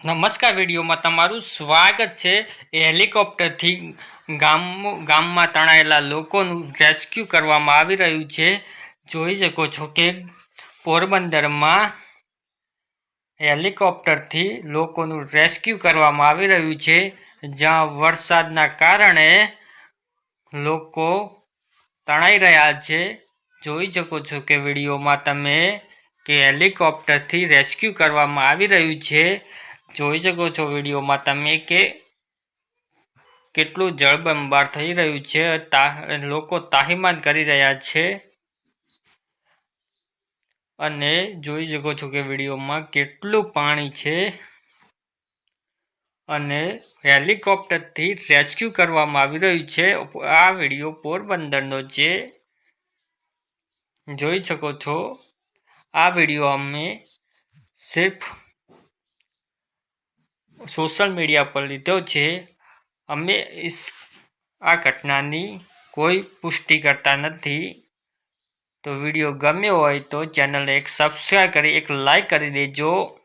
નમસ્કાર વિડીયોમાં તમારું સ્વાગત છે. હેલિકોપ્ટરથી ગામ, ગામમાં તણાયેલા લોકોનું રેસ્ક્યુ કરવામાં આવી રહ્યું છે. જોઈ શકો છો કે પોરબંદરમાં હેલિકોપ્ટરથી લોકોનું રેસ્ક્યુ કરવામાં આવી રહ્યું છે. જ્યાં વરસાદના કારણે લોકો તણાઈ રહ્યા છે. જોઈ શકો છો કે વિડીયોમાં તમે કે હેલિકોપ્ટરથી રેસ્ક્યુ કરવામાં આવી રહ્યું છે. જોઈ શકો છો વિડીયોમાં તમે કે કેટલું જળબંબાર થઈ રહ્યું છે. લોકો તાહીમાન કરી રહ્યા છે. અને જોઈ શકો છો કે વિડીયોમાં કેટલું પાણી છે. અને હેલિકોપ્ટરથી રેસ્ક્યુ કરવામાં આવી રહ્યું છે. આ વીડિયો પોરબંદરનો છે. જોઈ શકો છો. આ વીડિયો અમે સિર્ફ સોશિયલ મીડિયા પર લીધો છે. અમે આ ઘટનાની કોઈ પુષ્ટિ કરતા નથી. તો વીડિયો ગમ્યો હોય તો ચેનલને એક સબસ્ક્રાઈબ કરી, એક લાઈક કરી દેજો.